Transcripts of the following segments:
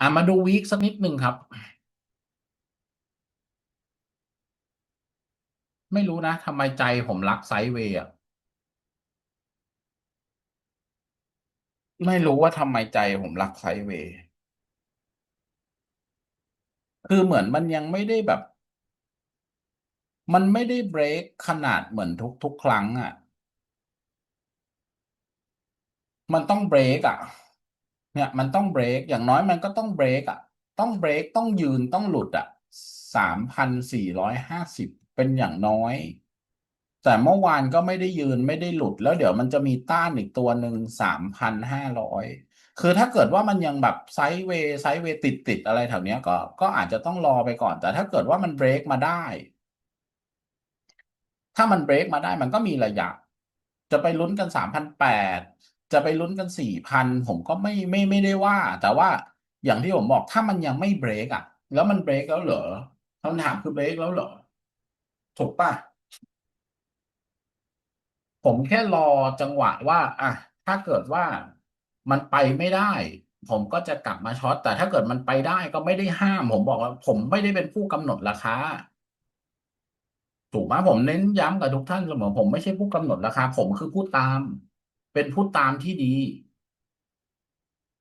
อะมาดูวีคสักนิดหนึ่งครับ ไม่รู้นะทำไมใจผมรักไซด์เวย์อะไม่รู้ว่าทำไมใจผมรักไซด์เวย์คือเหมือนมันยังไม่ได้แบบ มันไม่ได้เบรกขนาดเหมือนทุกทุกครั้งอะ มันต้องเบรกอะ เนี่ยมันต้องเบรกอย่างน้อยมันก็ต้องเบรกอะ ต้องเบรกต้องยืนต้องหลุดอะสามพันสี่ร้อยห้าสิบเป็นอย่างน้อย แต่เมื่อวานก็ไม่ได้ยืนไม่ได้หลุด แล้วเดี๋ยวมันจะมีต้านอีกตัวหนึ่งสามพันห้าร้อยคือถ้าเกิดว่ามันยังแบบไซด์เวย์ไซด์เวย์ติดติดอะไรแถวเนี้ยก็ก็อาจจะต้องรอไปก่อน แต่ถ้าเกิดว่ามันเบรกมาได้ ถ้ามันเบรกมาได้มันก็มีระยะ จะไปลุ้นกันสามพันแปด จะไปลุ้นกันสี่พันผมก็ไม่ไม่ไม่ได้ว่า แต่ว่าอย่างที่ผมบอกถ้ามันยังไม่เบรกอะ แล้วมันเบรกแล้วเหรอคำถามคือเบรกแล้วเหรอ ถูกป่ะ ผมแค่รอจังหวะว่า อะ ถ้าเกิดว่ามันไปไม่ได้ ผมก็จะกลับมาช็อต แต่ถ้าเกิดมันไปได้ก็ไม่ได้ห้าม ผมบอกว่า ผมไม่ได้เป็นผู้กำหนดราคาถูกไหมผมเน้นย้ำกับทุกท่านเสมอผมไม่ใช่ผู้กำหนดราคา ผมคือผู้ตาม เป็นผู้ตามที่ดี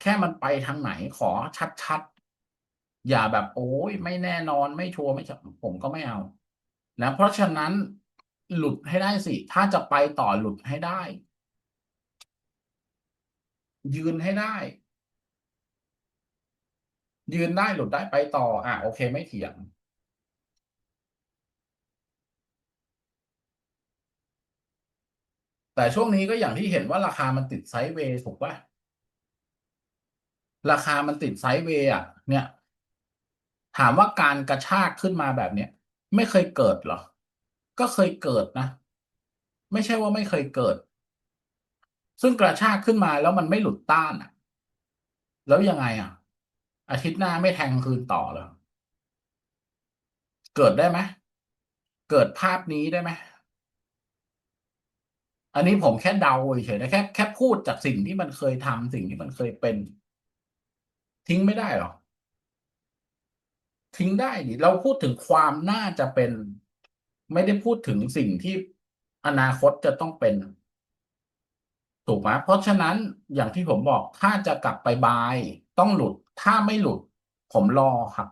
แค่มันไปทางไหนขอชัดๆ อย่าแบบโอ้ยไม่แน่นอนไม่ชัวร์ไม่ชัผมก็ไม่เอานะเพราะฉะนั้นหลุดให้ได้สิ ถ้าจะไปต่อหลุดให้ได้ ยืนให้ได้ ยืนได้หลุดได้ไปต่อ อะโอเค ไม่เถียง แต่ช่วงนี้ก็อย่างที่เห็นว่าราคามันติดไซด์เวย์ถูกป่ะราคามันติดไซด์เวย์อะ เนี่ย ถามว่าการกระชากขึ้นมาแบบเนี้ยไม่เคยเกิดหรอ ก็เคยเกิดนะ ไม่ใช่ว่าไม่เคยเกิด ซึ่งกระชากขึ้นมาแล้วมันไม่หลุดต้านอะ แล้วยังไงอะ อาทิตย์หน้าไม่แทงคืนต่อหรอเกิดได้ไหม เกิดภาพนี้ได้ไหม อันนี้ผมแค่เดาเฉยๆนะแค่แค่พูดจากสิ่งที่มันเคยทำสิ่งที่มันเคยเป็น ทิ้งไม่ได้หรอทิ้งได้ดิเราพูดถึงความน่าจะเป็น ไม่ได้พูดถึงสิ่งที่อนาคตจะต้องเป็นถูกไหมเพราะฉะนั้นอย่างที่ผมบอกถ้าจะกลับไปบาย ต้องหลุดถ้าไม่หลุด ผมรอครับ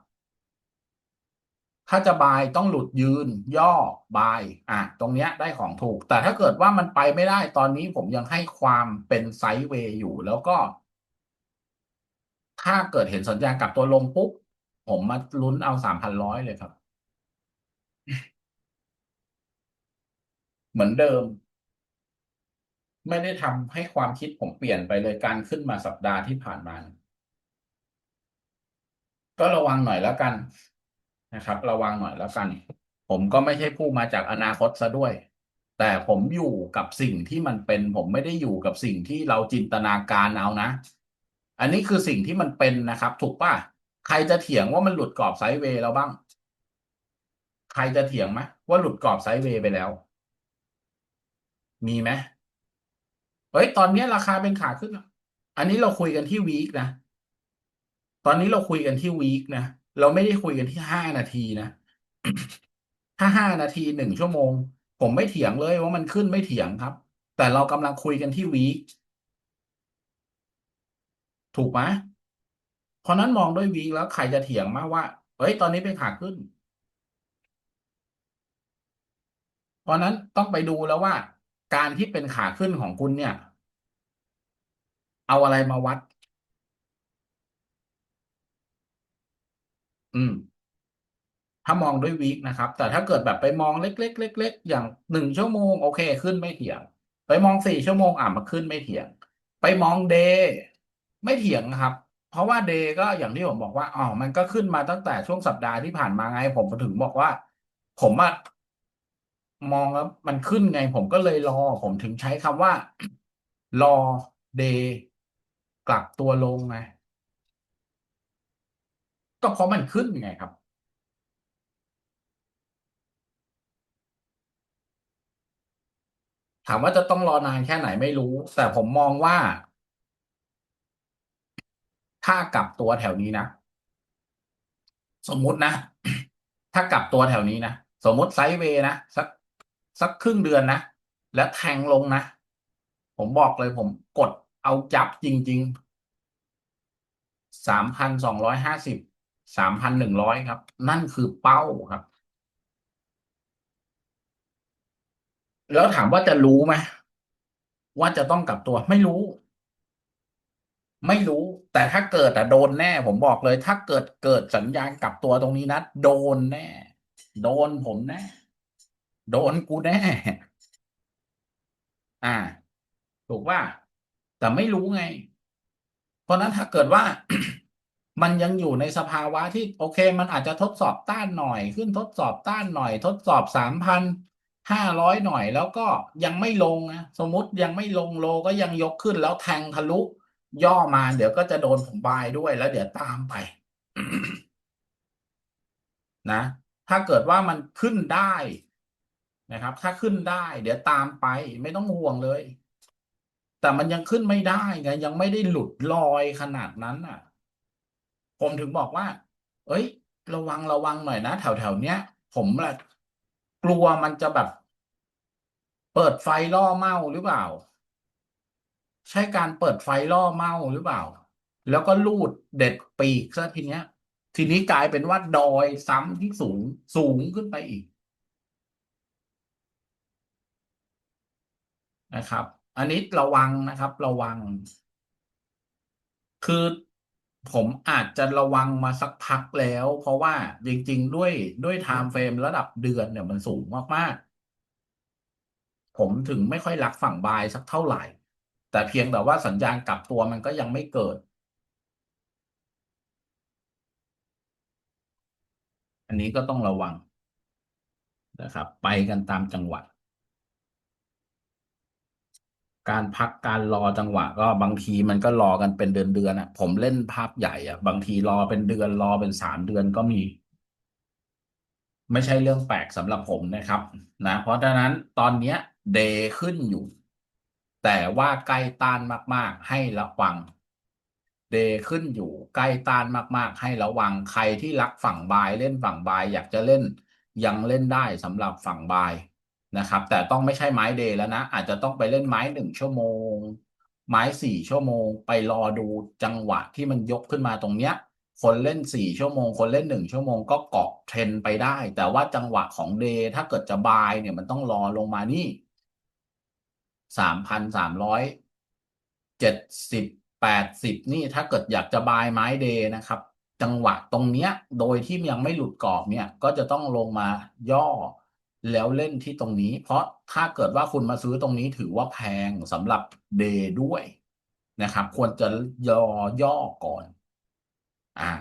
ถ้าจะบายต้องหลุดยืน ย่อบายอะตรงเนี้ยได้ของถูก แต่ถ้าเกิดว่ามันไปไม่ได้ตอนนี้ผมยังให้ความเป็นไซด์เวย์อยู่แล้วก็ ถ้าเกิดเห็นสัญญาณกลับตัวลงปุ๊บ ผมมาลุ้นเอาสามพันร้อยเลยครับ เหมือนเดิม ไม่ได้ทำให้ความคิดผมเปลี่ยนไปเลยการขึ้นมาสัปดาห์ที่ผ่านมาก็ระวังหน่อยแล้วกัน นะครับ ระวังหน่อยแล้วกัน ผมก็ไม่ใช่ผู้มาจากอนาคตซะด้วย แต่ผมอยู่กับสิ่งที่มันเป็น ผมไม่ได้อยู่กับสิ่งที่เราจินตนาการเอานะ อันนี้คือสิ่งที่มันเป็นนะครับ ถูกป่ะใครจะเถียงว่ามันหลุดกรอบไซด์เวย์แล้วบ้าง ใครจะเถียงไหมว่าหลุดกรอบไซด์เวย์ไปแล้ว มีไหมเฮ้ยตอนนี้ราคาเป็นขาขึ้นอะอันนี้เราคุยกันที่วีคนะ ตอนนี้เราคุยกันที่วีคนะ เราไม่ได้คุยกันที่ห้านาทีนะ ถ้าห้านาทีหนึ่งชั่วโมง ผมไม่เถียงเลยว่ามันขึ้นไม่เถียงครับ แต่เรากำลังคุยกันที่วีคถูกไหมเพราะนั้นมองด้วยวีคแล้วใครจะเถียงมากว่า เฮ้ย ตอนนี้เป็นขาขึ้น เพราะนั้นต้องไปดูแล้วว่า การที่เป็นขาขึ้นของคุณเนี่ย เอาอะไรมาวัด อืม ถ้ามองด้วยวีคนะครับ แต่ถ้าเกิดแบบไปมองเล็กๆเล็กๆอย่างหนึ่งชั่วโมงโอเค ขึ้นไม่เถียง ไปมองสี่ชั่วโมงอะมาขึ้นไม่เถียง ไปมองเดย์ไม่เถียงครับ เพราะว่าเดย์ก็อย่างที่ผมบอกว่าอ๋อมันก็ขึ้นมาตั้งแต่ช่วงสัปดาห์ที่ผ่านมาไง ผมถึงบอกว่า ผมอะมองแล้วมันขึ้นไง ผมก็เลยรอ ผมถึงใช้คำว่า รอเดย์กลับตัวลงไง ก็เพราะมันขึ้นไงครับ ถามว่าจะต้องรอนานแค่ไหนไม่รู้ แต่ผมมองว่า ถ้ากลับตัวแถวนี้นะ สมมุตินะ ถ้ากลับตัวแถวนี้นะ สมมุติไซด์เวย์นะสักสักครึ่งเดือนนะ แล้วแทงลงนะ ผมบอกเลยผมกดเอาจับจริง ๆ สามพันสองร้อยห้าสิบ สามพันหนึ่งร้อยครับ นั่นคือเป้าครับ แล้วถามว่าจะรู้ไหมว่าจะต้องกลับตัวไม่รู้ ไม่รู้ แต่ถ้าเกิดอะโดนแน่ ผมบอกเลย ถ้าเกิดเกิดสัญญาณกลับตัวตรงนี้นะโดนแน่ โดนผมแน่โดนกูแน่ อ่า ถูกว่า แต่ไม่รู้ไง เพราะนั้นถ้าเกิดว่า มันยังอยู่ในสภาวะที่โอเค มันอาจจะทดสอบต้านหน่อย ขึ้นทดสอบต้านหน่อย ทดสอบสามพันห้าร้อยหน่อยแล้วก็ยังไม่ลงนะสมมติยังไม่ลงโลก็ยังยกขึ้นแล้วแทงทะลุย่อมาเดี๋ยวก็จะโดนผมบายด้วยแล้วเดี๋ยวตามไปนะ ถ้าเกิดว่ามันขึ้นได้นะครับ ถ้าขึ้นได้ เดี๋ยวตามไปไม่ต้องห่วงเลย แต่มันยังขึ้นไม่ได้ไงยังไม่ได้หลุดลอยขนาดนั้นอะ ผมถึงบอกว่า เอ้ย ระวังระวังหน่อยนะแถวแถวเนี้ย ผมละกลัวมันจะแบบ เปิดไฟล่อเมาหรือเปล่า ใช่การเปิดไฟล่อเมาหรือเปล่า แล้วก็ลูดเด็ดปีกซะทีเนี้ย ทีนี้กลายเป็นว่าดอยซ้ำที่สูงสูงขึ้นไปอีกนะครับ อันนี้ระวังนะครับ ระวัง คือ ผมอาจจะระวังมาสักพักแล้ว เพราะว่าจริง ๆ ด้วยด้วยไทม์เฟรมระดับเดือนเนี่ยมันสูงมากๆ ผมถึงไม่ค่อยรักฝั่งบายสักเท่าไหร่ แต่เพียงแต่ว่าสัญญาณกลับตัวมันก็ยังไม่เกิด อันนี้ก็ต้องระวังนะครับ ไปกันตามจังหวะ การพักการรอจังหวะ ก็บางทีมันก็รอกันเป็นเดือนเดือนอะ ผมเล่นภาพใหญ่อะ บางทีรอเป็นเดือนรอเป็นสามเดือนก็มี ไม่ใช่เรื่องแปลกสำหรับผมนะครับ นะเพราะฉะนั้นตอนเนี้ยเดย์ขึ้นอยู่ แต่ว่าใกล้ต้านมาก ๆ ให้ระวังเดย์ขึ้นอยู่ใกล้ต้านมาก ๆ ให้ระวังใครที่รักฝั่งบายเล่นฝั่งบายอยากจะเล่นยังเล่นได้สำหรับฝั่งบาย นะครับ แต่ต้องไม่ใช่ไม้เดย์แล้วนะ อาจจะต้องไปเล่นไม้หนึ่งชั่วโมง ไม้สี่ชั่วโมง ไปรอดูจังหวะที่มันยกขึ้นมาตรงเนี้ย คนเล่นสี่ชั่วโมง คนเล่นหนึ่งชั่วโมงก็เกาะเทรนไปได้ แต่ว่าจังหวะของเดย์ถ้าเกิดจะบายเนี่ยมันต้องรอลงมานี่สามพันสามร้อยเจ็ดสิบแปดสิบนี่ถ้าเกิดอยากจะบายไม้เดย์นะครับ จังหวะตรงเนี้ย โดยที่ยังไม่หลุดกรอบเนี่ย ก็จะต้องลงมาย่อ แล้วเล่นที่ตรงนี้ เพราะถ้าเกิดว่าคุณมาซื้อตรงนี้ถือว่าแพงสำหรับเดย์ด้วยนะครับ ควรจะยอย่อก่อน อ่า